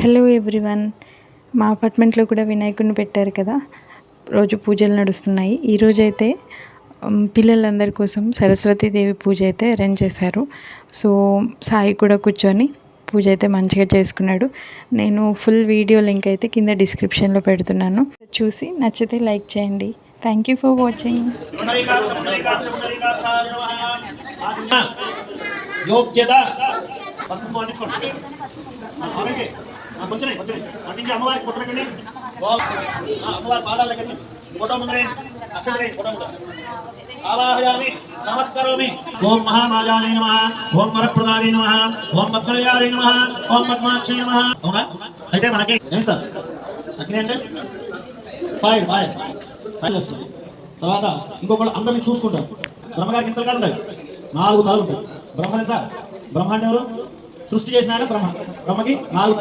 Hello everyone మా అపార్ట్మెంట్లో కూడా వినాయకుడిని పెట్టారు కదా. రోజు పూజలు నడుస్తున్నాయి. ఈరోజు అయితే పిల్లలందరి కోసం సరస్వతీదేవి పూజ అయితే అరేంజ్ చేశారు. సో సాయి కూడా కూర్చొని పూజ అయితే మంచిగా చేసుకున్నాడు. నేను ఫుల్ వీడియో లింక్ అయితే కింద డిస్క్రిప్షన్లో పెడుతున్నాను. చూసి నచ్చితే లైక్ చేయండి. థ్యాంక్ యూ ఫర్ వాచింగ్ యోగ్యత. పసుపు అంటించుకోండి అలాగే కొంచెం కొంచెం అంటించి అమ్మవారికి కొట్టకండి అమ్మవారి పాదాల దగ్గర ఫోటో ముందరే అక్షరే ఫోటో ముందర ఆవాహయామి నమస్కరోమి. ఓం మహామాయాయ నమః. ఓం వరప్రదాయ నమః. ఓం పద్మలయాయ నమః. ఓం పద్మాక్షి నమః. అవునా? అయితే మనకి ఏం సార్ అగ్ని అంటే? ఫైర్ ఫైర్ ఫైర్ చేస్తారు తర్వాత ఇంకొకళ్ళు అందరిని చూసుకుంటారు. బ్రహ్మగారికి ఎంత కాదు నాలుగు తలలు ఉంటాయి. బ్రహ్మ తెలుసా బ్రహ్మ అంటే ఎవరు సృష్టి చేసిన ఆయన బ్రహ్మ. బ్రహ్మకి నాలుగు